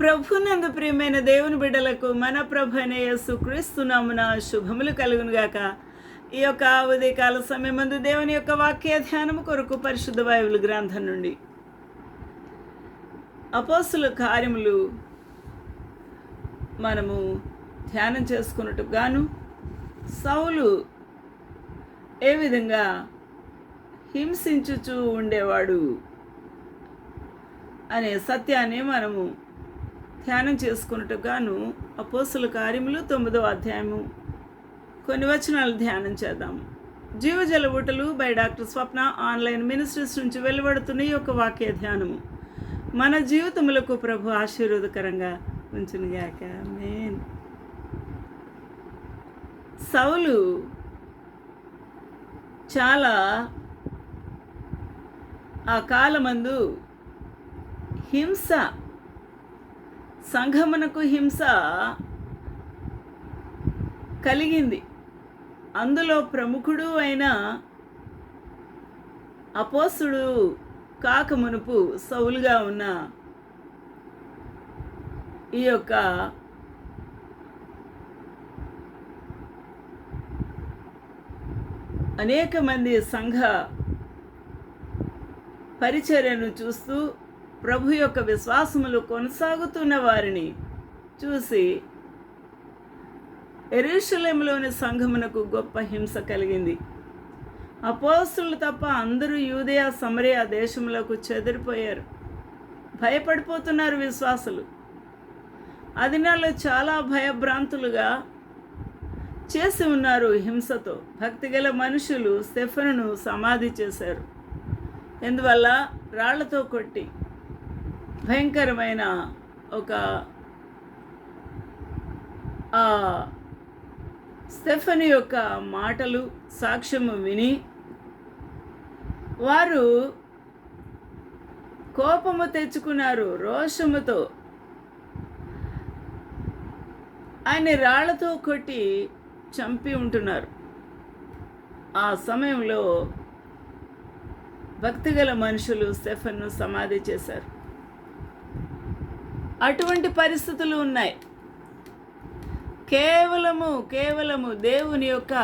ప్రభునందు ప్రియమైన దేవుని బిడ్డలకు మన ప్రభు అనే యేసు శుభములు కలుగునుగాక ఈ యొక్క ఉదయకాల సమయం ముందు దేవుని యొక్క వాక్య ధ్యానము కొరకు పరిశుద్ధ బైబిల్ గ్రంథం నుండి అపోసుల కార్యములు మనము ధ్యానం చేసుకున్నట్టు గాను సౌలు ఏ విధంగా హింసించుచూ ఉండేవాడు అనే సత్యాన్ని మనము ధ్యానం చేసుకున్నట్టుగాను గాను కార్యములు తొమ్మిదవ అధ్యాయము. కొన్ని వచనాలు ధ్యానం చేద్దాం. జీవజల ఊటలు by doctor Swapna online ministries నుంచి వెలువడుతున్న ఈ యొక్క వాక్య ధ్యానము. మన జీవితములకు ప్రభు ఆశీర్వాదకరంగా ఉంచునుగాక. మేన్ సౌలు చాలా ఆ కాలమందు హింస సంఘమునకు హింస కలిగింది. అందులో ప్రముఖుడు అయిన అపోసుడు కాకమునుపు సౌలుగా ఉన్న ఈ యొక్క అనేక మంది సంఘ పరిచర్యను చూస్తూ ప్రభు యొక్క విశ్వాసములు కొనసాగుతున్న వారిని చూసి ఎరుషలేంలోని సంఘమునకు గొప్ప హింస కలిగింది. అపోస్తులు తప్ప అందరూ యూదయ సమరయ దేశంలోకి చెదిరిపోయారు. భయపడిపోతున్నారు విశ్వాసులు. అదినాల్లో చాలా భయభ్రాంతులుగా చేసి ఉన్నారు హింసతో. భక్తిగల మనుషులు స్టెఫనును సమాధి చేశారు. ఎందువల్ల? రాళ్ళతో కొట్టి. భయంకరమైన ఒక ఆ స్టెఫని యొక్క మాటలు సాక్ష్యము విని వారు కోపము తెచ్చుకున్నారు రోషముతో. ఆయన రాళ్ళతో కొట్టి చంపి ఉంటున్నారు. ఆ సమయంలో భక్తిగల మనుషులు స్టెఫన్ను సమాధి చేశారు. అటువంటి పరిస్థితులు ఉన్నాయి. కేవలము కేవలము దేవుని యొక్క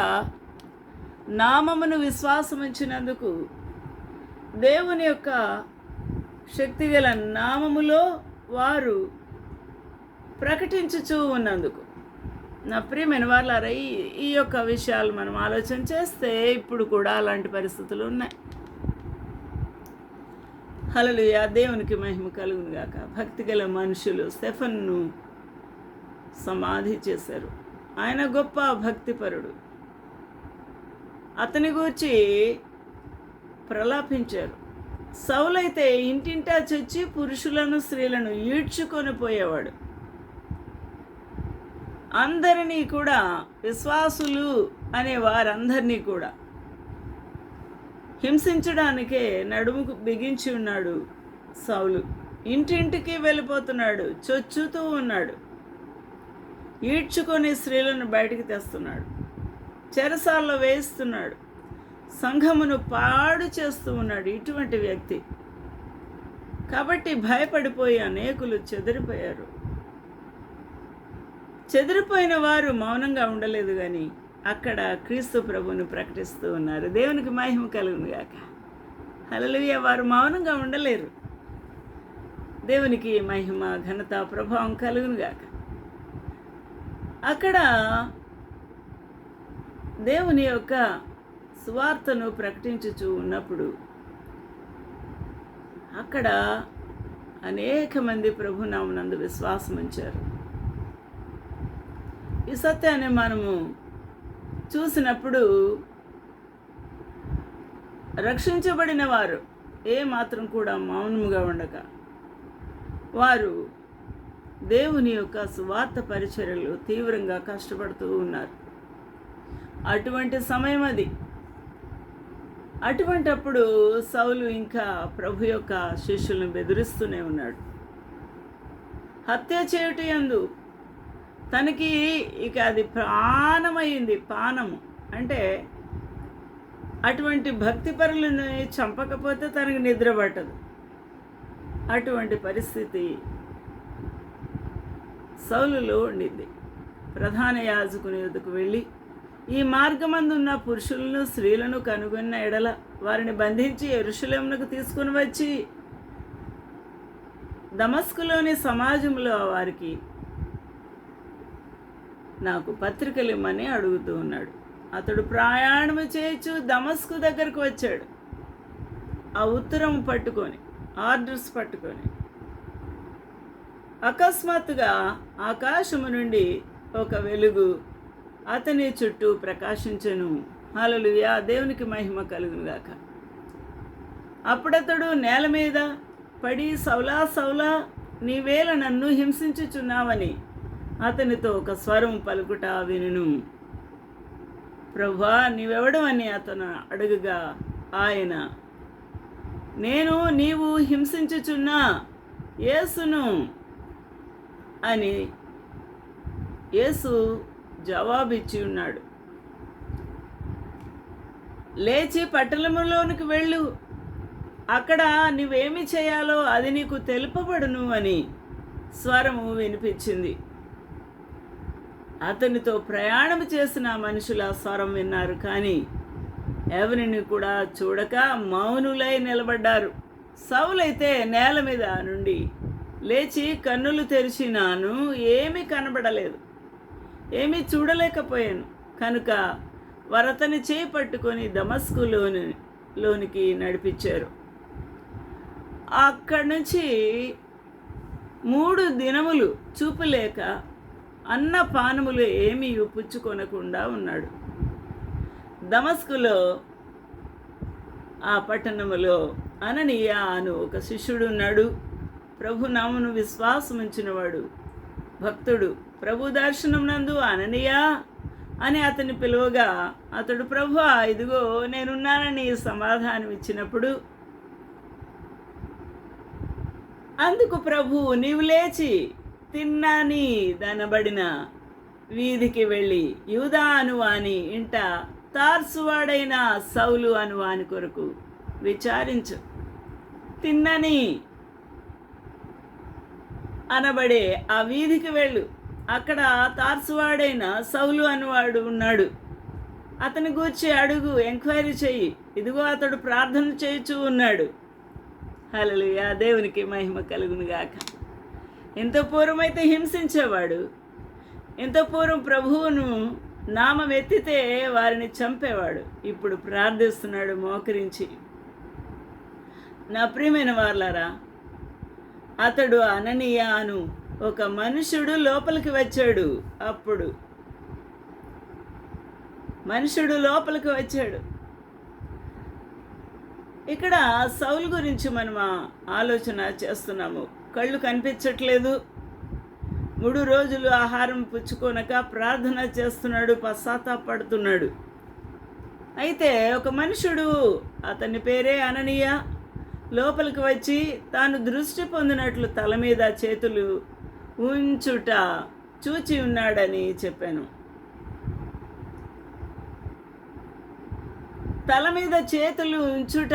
నామమును విశ్వాసం ఇచ్చినందుకు దేవుని యొక్క శక్తిగల నామములో వారు ప్రకటించుచూ ఉన్నందుకు. నా ప్రియమైన వాళ్ళారా ఈ యొక్క విషయాలు మనం ఆలోచన చేస్తే ఇప్పుడు కూడా అలాంటి పరిస్థితులు ఉన్నాయి. హలలుయ దేవునికి మహిమ కలుగునుగాక భక్తి గల మనుషులు స్టెఫన్ను సమాధి చేశారు. ఆయన గొప్ప భక్తిపరుడు. అతని గూర్చి ప్రలాపించారు. సౌలైతే ఇంటింటా చచ్చి పురుషులను స్త్రీలను ఈడ్చుకొని పోయేవాడు. అందరినీ కూడా విశ్వాసులు అనే వారందరినీ కూడా హింసించడానికే నడుముకు బిగించి ఉన్నాడు సౌలు. ఇంటింటికి వెళ్ళిపోతున్నాడు చొచ్చుతూ ఉన్నాడు. ఈడ్చుకొని స్త్రీలను బయటికి తెస్తున్నాడు. చెరసాల్లో వేయిస్తున్నాడు. సంఘమును పాడు చేస్తూ ఉన్నాడు ఇటువంటి వ్యక్తి. కాబట్టి భయపడిపోయి అనేకులు చెదిరిపోయారు. చెదిరిపోయిన వారు మౌనంగా ఉండలేదు కానీ అక్కడ క్రీస్తు ప్రభువును ప్రకటిస్తూ ఉన్నారు. దేవునికి మహిమ కలుగును గాక. హలలుయ వారు మౌనంగా ఉండలేరు. దేవునికి మహిమ ఘనత ప్రభావం కలుగును గాక. అక్కడ దేవుని యొక్క సువార్తను ప్రకటించుచూ ఉన్నప్పుడు అక్కడ అనేక మంది ప్రభునామనందు విశ్వాసం ఉంచారు ఈ సత్యాన్ని మనము చూసినప్పుడు రక్షించబడిన వారు ఏ మాత్రం కూడా మౌనముగా ఉండక. వారు దేవుని యొక్క సువార్త పరిచర్యలు తీవ్రంగా కష్టపడుతూ ఉన్నారు. అటువంటి సమయం అది. అటువంటప్పుడు సౌలు ఇంకా ప్రభు యొక్క శిష్యులను బెదిరిస్తూనే ఉన్నాడు. హత్య చేయుట తనకి ఇక అది ప్రాణమైంది పానము. అంటే అటువంటి భక్తి పరులను చంపకపోతే తనకి నిద్ర పట్టదు. అటువంటి పరిస్థితి సౌలులో ఉండింది. ప్రధాన యాజకుని వద్దకు వెళ్ళి ఈ మార్గమందున్న పురుషులను స్త్రీలను కనుగొన్న ఎడల వారిని బంధించి ఎరుషులేమునకు తీసుకుని వచ్చి దమస్కులోని సమాజంలో వారికి నాకు పత్రికలు ఇమ్మని అడుగుతూ ఉన్నాడు. అతడు ప్రయాణము చేయొచ్చు దమస్కు దగ్గరకు వచ్చాడు. ఆ ఉత్తరం పట్టుకొని ఆర్డర్స్ పట్టుకొని. అకస్మాత్తుగా ఆకాశము నుండి ఒక వెలుగు అతని చుట్టూ ప్రకాశించెను. హల్లెలూయా! దేవునికి మహిమ కలుగునుగాక అప్పుడతడు నేల మీద పడి సౌలా సౌలా నీవేళ నన్ను హింసించుచున్నావని అతనితో ఒక స్వరం పలుకుట వినును. ప్రభా నీవెవడమని అతను అడుగుగా ఆయన నేను నీవు హింసించుచున్న యేసును అని యేసు జవాబిచ్చి ఉన్నాడు. లేచి పట్టణంలోనికి వెళ్ళు. అక్కడ నువ్వేమి చేయాలో అది నీకు తెలుపబడును అని స్వరము వినిపించింది. అతనితో ప్రయాణం చేసిన మనుషుల స్వరం విన్నారు. కానీ ఎవరిని కూడా చూడక మౌనులై నిలబడ్డారు. సౌలైతే నేల మీద నుండి లేచి కన్నులు తెరిచినాను ఏమీ కనబడలేదు. ఏమీ చూడలేకపోయాను. కనుక వరతని చేయి పట్టుకొని దమస్కులోని లోనికి నడిపించారు. అక్కడి నుంచి మూడు దినములు చూపులేక అన్న పానములు ఏమీ పుచ్చుకొనకుండా ఉన్నాడు. దమస్కులో ఆ పట్టణములో అననీయ అను ఒక శిష్యుడు ఉన్నాడు ప్రభు విశ్వాసముంచినవాడు. విశ్వాసం ఉంచినవాడు భక్తుడు ప్రభు దర్శనం నందు అననీయా అని అతని పిలువగా అతడు ప్రభు ఇదిగో నేనున్నానని సమాధానం ఇచ్చినప్పుడు అందుకు ప్రభు నీవు లేచి తిన్నాని దనబడిన వీధికి వెళ్ళి యూదా అనువాని ఇంట తార్సువాడైన సౌలు అనువాని కొరకు విచారించు. తిన్నని అనబడే ఆ వీధికి వెళ్ళు. అక్కడ తార్సువాడైన సౌలు అనువాడు ఉన్నాడు. అతని గూర్చి అడుగు ఎంక్వైరీ చెయ్యి. ఇదిగో అతడు ప్రార్థన చేయుచూ ఉన్నాడు. హలలుయా దేవునికి మహిమ కలుగును ఇంత పూర్వమైతే హింసించేవాడు. ఇంత పూర్వం ప్రభువును నామం ఎత్తితే వారిని చంపేవాడు. ఇప్పుడు ప్రార్థిస్తున్నాడు మోకరించి. నా ప్రియమైన వాళ్ళారా అతడు అననీయ అను ఒక మనుషుడు లోపలికి వచ్చాడు అప్పుడు. మనుషుడు లోపలికి వచ్చాడు. ఇక్కడ సౌలు గురించి మనం ఆలోచన చేస్తున్నాము. కళ్ళు కనిపించట్లేదు. మూడు రోజులు ఆహారం పుచ్చుకోనక ప్రార్థన చేస్తున్నాడు పశ్చాత్తాపడుతున్నాడు. అయితే ఒక మనుషుడు అతని పేరే అననీయ. లోపలికి వచ్చి తాను దృష్టి పొందినట్లు తల మీద చేతులు ఉంచుట చూచి ఉన్నాడని చెప్పాను. తల మీద చేతులు ఉంచుట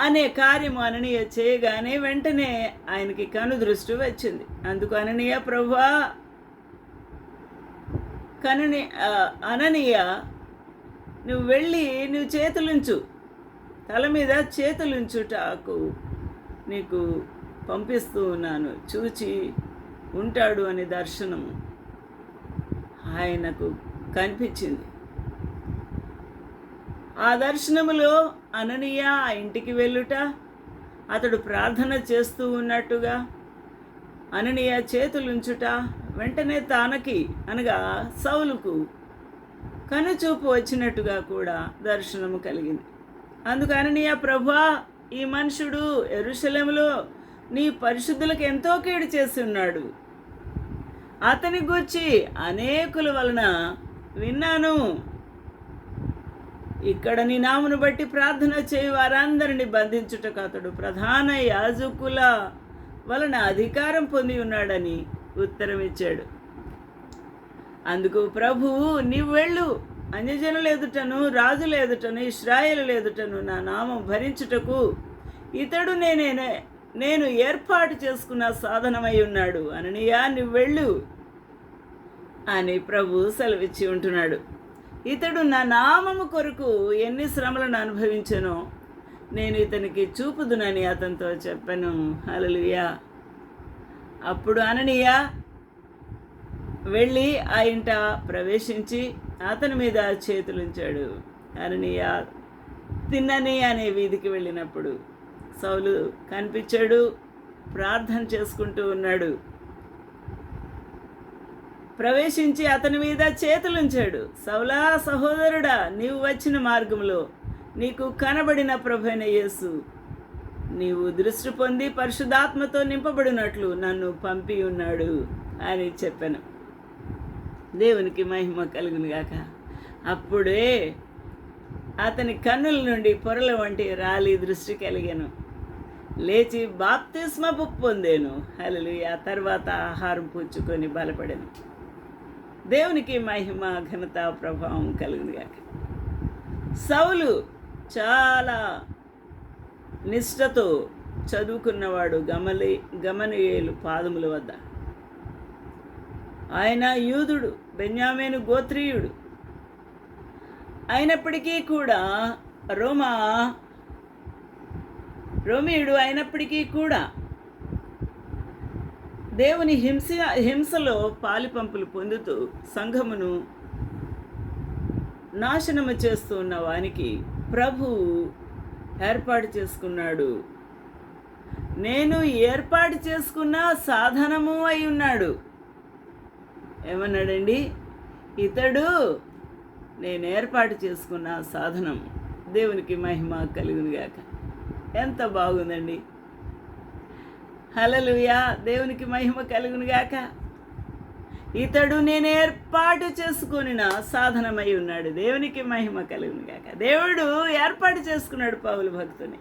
అనే కార్యము అననీయ చేయగానే వెంటనే ఆయనకి కను దృష్టి వచ్చింది. అందుకు అననీయ ప్రభా కనని అననీయ నువ్వు వెళ్ళి నువ్వు చేతులుంచు. తల మీద చేతులుంచుటాకు నీకు పంపిస్తూ ఉన్నాను. చూచి ఉంటాడు అనే దర్శనం ఆయనకు కనిపించింది. ఆ దర్శనములో అననీయ ఆ ఇంటికి వెళ్ళుట అతడు ప్రార్థన చేస్తూ ఉన్నట్టుగా అననీయ చేతులుంచుట వెంటనే తానకి అనగా సౌలుకు కనుచూపు వచ్చినట్టుగా కూడా దర్శనము కలిగింది. అందుకు అననీయ ప్రభా ఈ మనుషుడు ఎరుశలేములో నీ పరిశుద్ధులకు ఎంతో కీడు చేసి ఉన్నాడు. అతని గూర్చి అనేకుల వలన విన్నాను. ఇక్కడ నీ నామును బట్టి ప్రార్థన చేయి వారందరిని బంధించుటకు అతడు ప్రధాన యాజకుల వలన అధికారం పొంది ఉన్నాడని ఉత్తరం ఇచ్చాడు. అందుకు ప్రభువు నీవు వెళ్ళు. అన్యజనుల ఎదుటను రాజుల ఎదుటను ఇస్రాయేలు ఎదుటను నా నామం భరించుటకు ఇతడు నేనే నేను ఏర్పాటు చేసుకున్న సాధనమై ఉన్నాడు. అననియా నువ్వు వెళ్ళు అని ప్రభు సెలవిచ్చి ఉంటున్నాడు. ఇతడు నా నామము కొరకు ఎన్ని శ్రమలను అనుభవించానో నేను ఇతనికి చూపుదునని అతనితో చెప్పాను. అలలుయా అప్పుడు అననీయ వెళ్ళి ఆ ఇంట ప్రవేశించి అతని మీద చేతులుంచాడు. అననీయ తిన్నని అనే వీధికి వెళ్ళినప్పుడు సౌలు కనిపించాడు ప్రార్థన చేసుకుంటూ ఉన్నాడు. ప్రవేశించి అతని మీద చేతులుంచాడు. సౌలా సహోదరుడా నీవు వచ్చిన మార్గంలో నీకు కనబడిన ప్రభైన యేసు. నీవు దృష్టి పొంది పరిశుధాత్మతో నింపబడినట్లు నన్ను పంపి ఉన్నాడు అని చెప్పాను. దేవునికి మహిమ కలుగునుగాక అప్పుడే అతని కన్నుల నుండి పొరల వంటి రాలి దృష్టి కలిగాను. లేచి బాప్తిస్మపు పొందాను. హలలు ఆ తర్వాత ఆహారం పుచ్చుకొని బలపడాను. దేవునికి మహిమ ఘనత ప్రభావం కలిగిందిగాక సౌలు చాలా నిష్ఠతో చదువుకున్నవాడు గమలి గమనియేలు పాదముల వద్ద. ఆయన యూదుడు బెన్యామేను గోత్రీయుడు. అయినప్పటికీ కూడా రోమా రోమియుడు అయినప్పటికీ కూడా దేవుని హింస హింసలో పాలిపంపులు పొందుతూ సంఘమును నాశనము చేస్తూ ఉన్న వానికి ప్రభువు ఏర్పాటు చేసుకున్నాడు. నేను ఏర్పాటు చేసుకున్న సాధనము అయి ఉన్నాడు. ఏమన్నాడండి? ఇతడు నేను ఏర్పాటు చేసుకున్న సాధనం దేవునికి మహిమ కలుగునిగాక. ఎంత బాగుందండి? హలలుయా దేవునికి మహిమ కలుగునుగాక. ఇతడు నేను ఏర్పాటు చేసుకుని సాధనమై ఉన్నాడు. దేవునికి మహిమ కలుగునుగాక. దేవుడు ఏర్పాటు చేసుకున్నాడు పౌలు భక్తుని.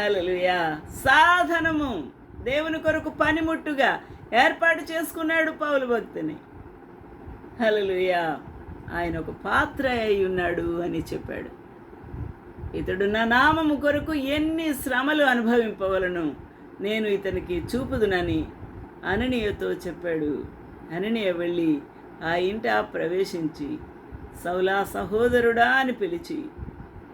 హలలుయా సాధనము దేవుని కొరకు పనిముట్టుగా ఏర్పాటు చేసుకున్నాడు పౌలు భక్తుని. హలలుయా ఆయన ఒక పాత్ర అయి ఉన్నాడు అని చెప్పాడు. ఇతడు నా నామము కొరకు ఎన్ని శ్రమలు అనుభవింపవలను. నేను ఇతనికి చూపుదునని అననీయతో చెప్పాడు. అననీయ వెళ్ళి ఆ ఇంట ప్రవేశించి సౌలా సహోదరుడా అని పిలిచి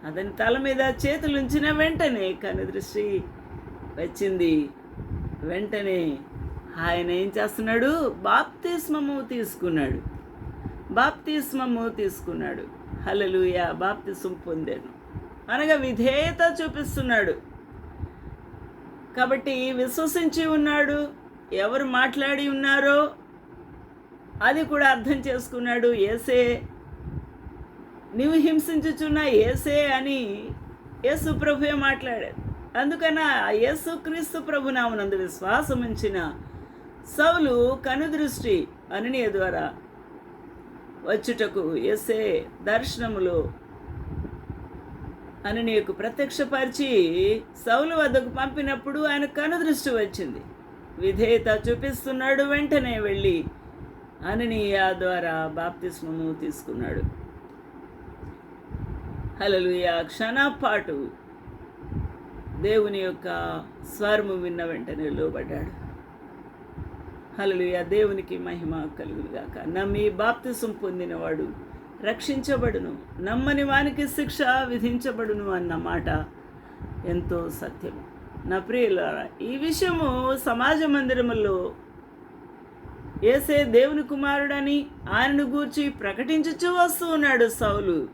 అతని తల మీద చేతులుంచిన వెంటనే కనుదృష్టి వచ్చింది. వెంటనే ఆయన ఏం చేస్తున్నాడు? బాప్తిస్మము తీసుకున్నాడు. బాప్తిస్మము తీసుకున్నాడు. హలలుయ బాప్తిస్మం పొందాను. అనగా విధేయత చూపిస్తున్నాడు. కాబట్టి విశ్వసించి ఉన్నాడు. ఎవరు మాట్లాడి ఉన్నారో అది కూడా అర్థం చేసుకున్నాడు ఏసే. నువ్వు హింసించుచున్న ఏసే అని యేసు ప్రభుయే మాట్లాడాడు. అందుకన యేసు క్రీస్తు ప్రభు నామనందు విశ్వాసం ఉంచిన సౌలు కనుదృష్టి అననీయ ద్వారా వచ్చుటకు ఎసే దర్శనములో అననీయకు ప్రత్యక్షపరిచి సౌలు వద్దకు పంపినప్పుడు ఆయన కనుదృష్టి వచ్చింది. విధేయత చూపిస్తున్నాడు వెంటనే వెళ్ళి అననీయ ద్వారా బాప్తిస్మము తీసుకున్నాడు. హలలుయ క్షణపాటు దేవుని యొక్క స్వరము విన్న వెంటనే లోబడ్డాడు. హలలుయ దేవునికి మహిమ కలుగులుగాక నమ్మి బాప్తిసం పొందినవాడు రక్షించబడును. నమ్మని వానికి శిక్ష విధించబడును అన్నమాట ఎంతో సత్యము. నా ప్రియులారా ఈ విషయము సమాజ మందిరములో ఏసే దేవుని కుమారుడని ఆయనను గూర్చి ప్రకటించుచూ వస్తూ ఉన్నాడు సౌలు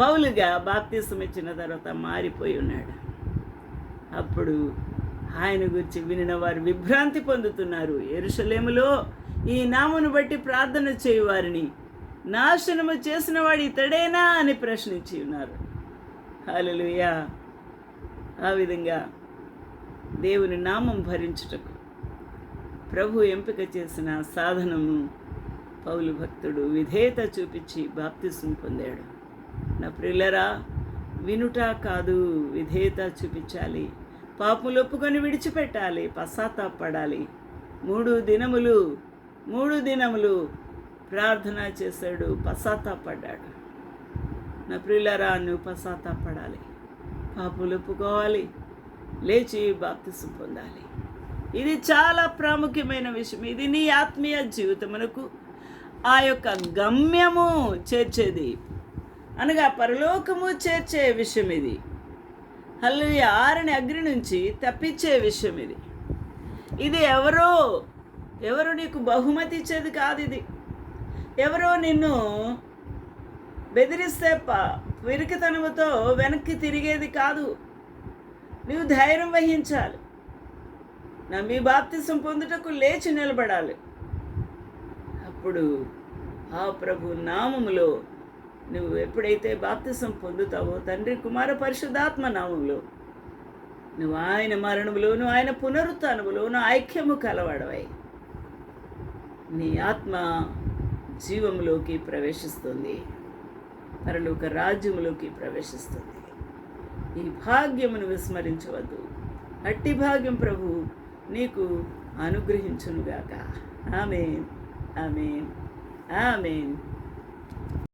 పౌలుగా బాప్తీసం ఇచ్చిన తర్వాత మారిపోయి ఉన్నాడు. అప్పుడు ఆయన గురించి వినిన వారు విభ్రాంతి పొందుతున్నారు. ఎరుసలేములో ఈ నామును బట్టి ప్రార్థన చేయువారిని. నాశనము చేసిన వాడు ఇతడేనా అని ప్రశ్నించి ఉన్నారు. హల్లెలూయా. ఆ విధంగా దేవుని నామం భరించుటకు ప్రభు ఎంపిక చేసిన సాధనము పౌలు భక్తుడు విధేయత చూపించి బాప్తిసం పొందాడు. నా ప్రిల్లరా వినుట కాదు విధేయత చూపించాలి. పాపములు ఒప్పుకొని విడిచిపెట్టాలి పశ్చాత్తాపడాలి. మూడు దినములు మూడు దినములు ప్రార్థన చేశాడు పశ్చాత్తాపడ్డాడు. నా ప్రియులరా నువ్వు పశ్చాత్తాపడాలి పాపులు ఒప్పుకోవాలి లేచి బాప్తిసం పొందాలి. ఇది చాలా ప్రాముఖ్యమైన విషయం. ఇది నీ ఆత్మీయ జీవితమునకు ఆ యొక్క గమ్యము చేర్చేది. అనగా పరలోకము చేర్చే విషయం ఇది. హల్లు ఆరని అగ్ని నుంచి తప్పించే విషయం ఇది. ఇది ఎవరో ఎవరు నీకు బహుమతి ఇచ్చేది కాదు ఇది. ఎవరో నిన్ను బెదిరిస్తే విరికితనముతో వెనక్కి తిరిగేది కాదు. నీవు ధైర్యం వహించాలి. నమ్మి బాప్తిసం పొందుటకు లేచి నిలబడాలి. అప్పుడు ఆ ప్రభు నామములో నువ్వు ఎప్పుడైతే బాప్తిసం పొందుతావో తండ్రి కుమార పరిశుద్ధాత్మ నామములో నువ్వు ఆయన మరణములోను ఆయన పునరుత్నములోను ఐక్యము కలవాడవై. నీ ఆత్మ జీవములోకి ప్రవేశిస్తుంది. పరలోక రాజ్యములోకి ప్రవేశిస్తుంది. ఈ భాగ్యమును విస్మరించవద్దు. అట్టి భాగ్యం ప్రభు నీకు అనుగ్రహించునుగాక. ఆమెన్. ఆమెన్. ఆమెన్.